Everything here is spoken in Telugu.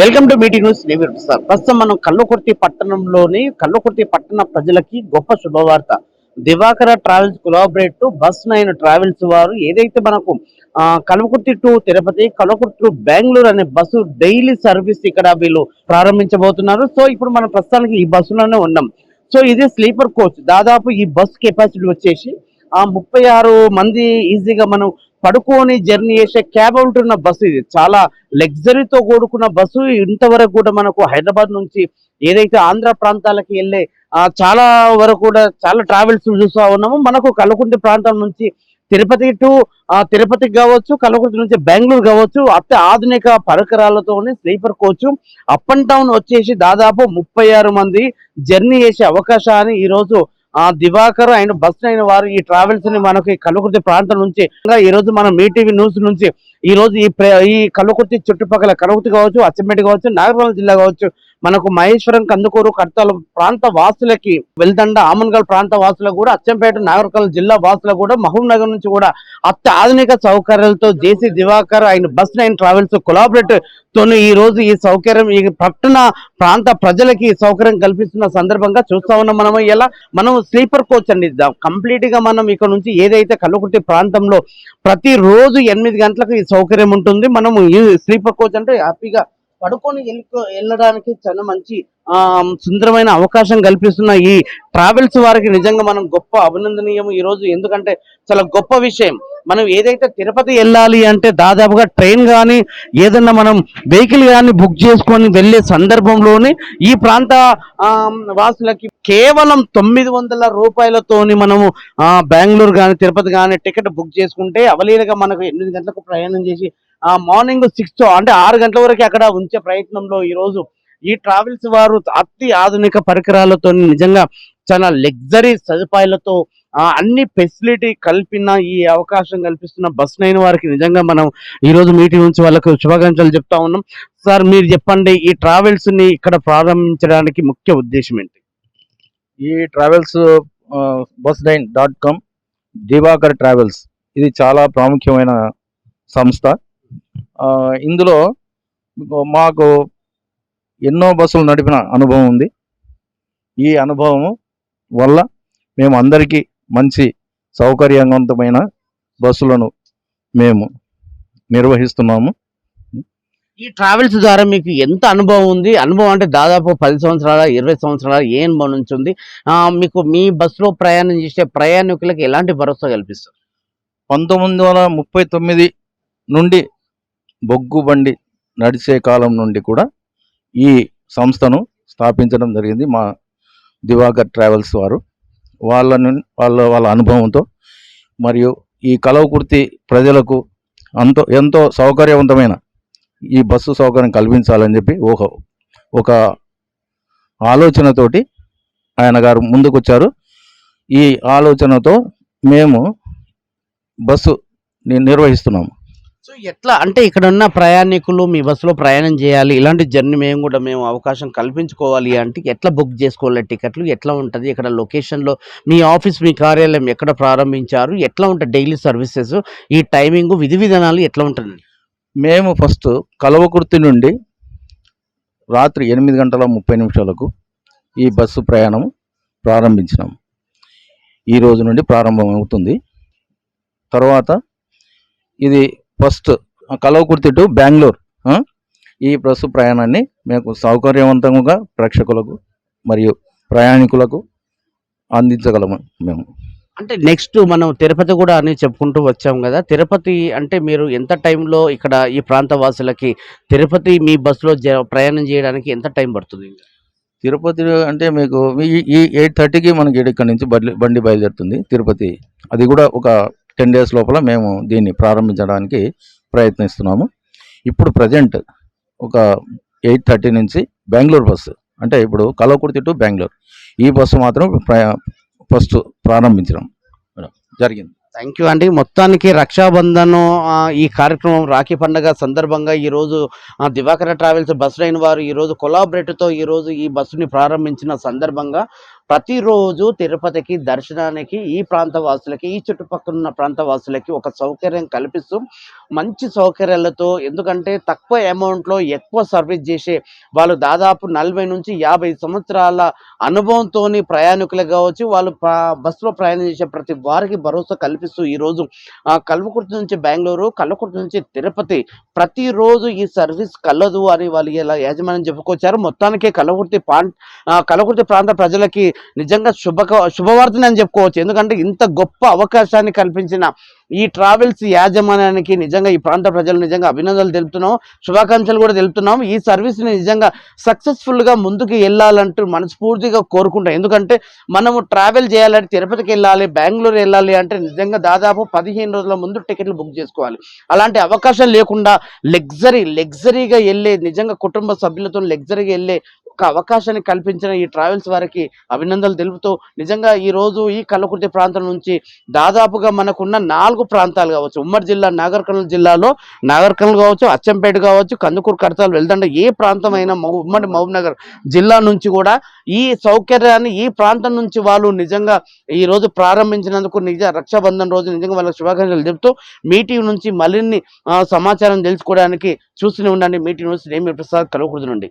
Welcome to meeting news. నేను సార్ ప్రస్తుతం మనం కల్లుకుర్తి పట్టణంలోని కల్లుకుర్తి పట్టణ ప్రజలకి గొప్ప శుభవార్త. Diwakara travels collaborate to bus nine travels వారు ఏదైతే మనకు ఆ, టు తిరుపతి కల్వకుర్తి టు బెంగళూరు అనే బస్సు డైలీ సర్వీస్ ఇక్కడ వీళ్ళు ప్రారంభించబోతున్నారు. సో ఇప్పుడు మనం ప్రస్తుతానికి ఈ బస్సులోనే ఉన్నాం. సో ఇది స్లీపర్ కోచ్. దాదాపు ఈ బస్ కెపాసిటీ వచ్చేసి ముప్పై ఆరు మంది ఈజీగా మనం పడుకొని జర్నీ చేసే క్యాబ్ ఉన్న బస్సు ఇది. చాలా లగ్జరీతో కూడుకున్న బస్సు. ఇంతవరకు కూడా మనకు హైదరాబాద్ నుంచి ఏదైతే ఆంధ్ర ప్రాంతాలకు వెళ్ళే చాలా వరకు కూడా చాలా ట్రావెల్స్ చూస్తూ ఉన్నాము. మనకు కలకుంటి ప్రాంతం నుంచి తిరుపతి టు తిరుపతికి కావచ్చు కల్లకుర్తి నుంచి బెంగళూరు కావచ్చు అత్య ఆధునిక పరికరాలతోనే sleeper coach. Up and down వచ్చేసి దాదాపు ముప్పై ఆరు మంది జర్నీ చేసే అవకాశాన్ని ఈరోజు ఆ దివాకర్ ఆయన బస్ అయిన వారు ఈ ట్రావెల్స్ని మనకి కల్లుకుర్తి ప్రాంతం నుంచి ఈ రోజు మనం మీ టీవీ న్యూస్ నుంచి ఈ రోజు ఈ ప్ర- ఈ కల్లుకుర్తి చుట్టుపక్కల కల్లుకుర్తి కావచ్చు అచ్చంపేట కావచ్చు నాగర్కర్నూలు జిల్లా కావచ్చు మనకు మహేశ్వరం కందుకూరు కడతాల ప్రాంత వాసులకి వెల్దండ ఆమన్గల్ ప్రాంత వాసులకు కూడా అచ్చంపేట నాగర్కల్ జిల్లా వాసులకు కూడా మహబూబ్ నగర్ నుంచి కూడా అత్యాధునిక సౌకర్యాలతో జేసీ దివాకర్ ఆయన బస్ నైన్ ట్రావెల్స్ కొలాబరేట్ తోను ఈ రోజు ఈ సౌకర్యం ఈ పట్టణ ప్రాంత ప్రజలకి ఈ సౌకర్యం కల్పిస్తున్న సందర్భంగా చూస్తా ఉన్నాం మనం ఇలా. మనం స్లీపర్ కోచ్ అండి. కంప్లీట్గా మనం ఇక్కడ నుంచి ఏదైతే కల్లుకుర్తి ప్రాంతంలో ప్రతి రోజు ఎనిమిది గంటలకు ఈ సౌకర్యం ఉంటుంది. మనము ఈ స్లీపర్ కోచ్ అంటే హ్యాపీగా పడుకొని వెళ్ళడానికి చాలా మంచి సుందరమైన అవకాశం కల్పిస్తున్న ఈ ట్రావెల్స్ వారికి నిజంగా మనం గొప్ప అభినందనీయం ఈ రోజు ఎందుకంటే చాలా గొప్ప విషయం. మనం ఏదైతే తిరుపతి వెళ్ళాలి అంటే దాదాపుగా ట్రైన్ కానీ ఏదన్నా మనం వెహికల్ కానీ బుక్ చేసుకొని వెళ్ళే సందర్భంలోనే ఈ ప్రాంత వాసులకి కేవలం తొమ్మిది వందల రూపాయలతోని మనము బెంగళూరు కానీ తిరుపతి కానీ టికెట్ బుక్ చేసుకుంటే అవలీలగా మనకు ఎనిమిది గంటలకు ప్రయాణం చేసి మార్నింగ్ సిక్స్ అంటే ఆరు గంటల వరకు అక్కడ ఉంచే ప్రయత్నంలో ఈరోజు ఈ ట్రావెల్స్ వారు అతి ఆధునిక పరికరాలతో నిజంగా చాలా లగ్జరీ సదుపాయాలతో అన్ని ఫెసిలిటీ కల్పిన ఈ అవకాశం కల్పిస్తున్న బస్ నైన్ వారికి నిజంగా మనం ఈరోజు మీటింగ్ నుంచి వాళ్ళకు శుభాకాంక్షలు చెప్తా ఉన్నాం. సార్ మీరు చెప్పండి ఈ ట్రావెల్స్ని ఇక్కడ ప్రారంభించడానికి ముఖ్య ఉద్దేశం ఏంటి? ఈ travels bus nine dot com Diwakar travels. ఇది చాలా ప్రాముఖ్యమైన సంస్థ. ఇందులో మాకు ఎన్నో బస్సులు నడిపిన అనుభవం ఉంది. ఈ అనుభవం వల్ల మేము అందరికీ మంచి సౌకర్యవంతమైన బస్సులను మేము నిర్వహిస్తున్నాము. ఈ ట్రావెల్స్ ద్వారా మీకు ఎంత అనుభవం ఉంది? అనుభవం అంటే దాదాపు పది సంవత్సరాల ఇరవై సంవత్సరాల ఏ అనుభవం నుంచి ఉంది? మీకు మీ బస్సులో ప్రయాణం చేసే ప్రయాణికులకు ఎలాంటి భరోసా కల్పిస్తారు? పంతొమ్మిది వందల ముప్పై తొమ్మిది నుండి బొగ్గు బండి నడిచే కాలం నుండి కూడా ఈ సంస్థను స్థాపించడం జరిగింది మా దివాకర్ ట్రావెల్స్ వారు. వాళ్ళ వాళ్ళ వాళ్ళ అనుభవంతో మరియు ఈ కలవకుర్తి ప్రజలకు అంతో ఎంతో సౌకర్యవంతమైన ఈ బస్సు సౌకర్యం కల్పించాలని చెప్పి ఒక ఒక ఆలోచనతోటి ఆయన గారు ముందుకొచ్చారు. ఈ ఆలోచనతో మేము బస్సు నిర్వహిస్తున్నాము. సో ఎట్లా? అంటే ఇక్కడ ఉన్న ప్రయాణికులు మీ బస్సులో ప్రయాణం చేయాలి. ఇలాంటి జర్నీ మేము కూడా మేము అవకాశం కల్పించుకోవాలి అంటే ఎట్లా బుక్ చేసుకోవాలి? టికెట్లు ఎట్లా ఉంటుంది? ఇక్కడ లొకేషన్లో మీ ఆఫీస్ మీ కార్యాలయం ఎక్కడ ప్రారంభించారు? ఎట్లా ఉంటుంది డైలీ సర్వీసెస్? ఈ టైమింగ్ విధి విధానాలు ఎట్లా ఉంటుంది మేము ఫస్ట్ కలవకుర్తి నుండి రాత్రి ఎనిమిది గంటల ముప్పై నిమిషాలకు ఈ బస్సు ప్రయాణం ప్రారంభించినాం. ఈ రోజు నుండి ప్రారంభం అవుతుంది తర్వాత ఇది ఫస్ట్ కలవకుర్తి టు బెంగళూరు ఈ బస్సు ప్రయాణాన్ని మేము సౌకర్యవంతంగా ప్రేక్షకులకు మరియు ప్రయాణికులకు అందించగలము మేము. అంటే నెక్స్ట్ మనం తిరుపతి కూడా అని చెప్పుకుంటూ వచ్చాం కదా. తిరుపతి అంటే మీరు ఎంత టైంలో ఇక్కడ ఈ ప్రాంత వాసులకి తిరుపతి మీ బస్సులో ప్రయాణం చేయడానికి ఎంత టైం పడుతుంది? తిరుపతి అంటే మీకు ఈ- ఈ ఎయిట్ థర్టీకి మనకి ఇక్కడ నుంచి బండి బండి బయలుదేరుతుంది తిరుపతి. అది కూడా ఒక టెన్ డేస్ లోపల మేము దీన్ని ప్రారంభించడానికి ప్రయత్నిస్తున్నాము. ఇప్పుడు ప్రజెంట్ ఒక ఎయిట్ థర్టీ నుంచి బెంగళూరు బస్సు అంటే ఇప్పుడు కలవకుర్తి టు బెంగళూరు. ఈ బస్సు మాత్రం ప్రయా ఫస్ట్ ప్రారంభించడం జరిగింది. థ్యాంక్ యూ అండి. మొత్తానికి రక్షాబంధన్ ఈ కార్యక్రమం రాఖీ పండుగ సందర్భంగా ఈరోజు ఆ, దివాకర ట్రావెల్స్ బస్ లైన్ వారు ఈరోజు రోజు ఈరోజు ఈ బస్సుని ప్రారంభించిన సందర్భంగా ప్రతిరోజు తిరుపతికి దర్శనానికి ఈ ప్రాంత వాసులకి ఈ చుట్టుపక్కల ఉన్న ప్రాంత వాసులకి ఒక సౌకర్యం కల్పిస్తూ మంచి సౌకర్యాలతో ఎందుకంటే తక్కువ అమౌంట్లో ఎక్కువ సర్వీస్ చేసే వాళ్ళు దాదాపు నలభై నుంచి యాభై సంవత్సరాల అనుభవంతో ప్రయాణికులు కావచ్చు వాళ్ళు బస్సులో ప్రయాణం చేసే ప్రతి వారికి భరోసా కల్పిస్తూ ఈరోజు కల్వకుర్తి నుంచి బెంగళూరు కల్వకుర్తి నుంచి తిరుపతి ప్రతిరోజు ఈ సర్వీస్ కలదు అని వాళ్ళు ఇలా యాజమాన్యం చెప్పుకొచ్చారు. మొత్తానికి కలవకుర్తి పాన్ కలవకుర్తి ప్రాంత ప్రజలకి నిజంగా శుభ శుభవార్తని అని చెప్పుకోవచ్చు. ఎందుకంటే ఇంత గొప్ప అవకాశాన్ని కల్పించిన ఈ ట్రావెల్స్ యాజమాన్యానికి నిజంగా ఈ ప్రాంత ప్రజలు నిజంగా అభినందనలు తెలుపుతున్నాం. శుభాకాంక్షలు కూడా తెలుపుతున్నాం. ఈ సర్వీస్ని నిజంగా సక్సెస్ఫుల్గా ముందుకు వెళ్ళాలంటూ మనస్ఫూర్తిగా కోరుకుంటాం. ఎందుకంటే మనము ట్రావెల్ చేయాలంటే తిరుపతికి వెళ్ళాలి బెంగళూరు వెళ్ళాలి అంటే నిజంగా దాదాపు పదిహేను రోజుల ముందు టికెట్లు బుక్ చేసుకోవాలి. అలాంటి అవకాశం లేకుండా లగ్జరీ లగ్జరీగా వెళ్ళే నిజంగా కుటుంబ సభ్యులతో లగ్జరీగా వెళ్ళే ఒక అవకాశాన్ని కల్పించిన ఈ ట్రావెల్స్ వారికి అభినందనలు తెలుపుతూ నిజంగా ఈ రోజు ఈ కల్లకుర్తి ప్రాంతం నుంచి దాదాపుగా మనకున్న నాలుగు ప్రాంతాలు కావచ్చు. ఉమ్మడి జిల్లా నాగర్ కర్నూలు జిల్లాలో నాగర్ కర్నూలు కావచ్చు అచ్చంపేట కావచ్చు కందుకూరు కడతాలు వెళ్తుంటే ఏ ప్రాంతం అయినా ఉమ్మడి మహబూబ్నగర్ జిల్లా నుంచి కూడా ఈ సౌకర్యాన్ని ఈ ప్రాంతం నుంచి వాళ్ళు నిజంగా ఈ రోజు ప్రారంభించినందుకు నిజ రక్షాబంధన్ రోజు నిజంగా వాళ్ళకి శుభాకాంక్షలు చెబుతూ మీటింగ్ నుంచి మరిన్ని సమాచారం తెలుసుకోవడానికి చూస్తూనే ఉండండి. మీటింగ్ నుంచి నేమి ప్రసాద్ కలవకూడదు నుండి.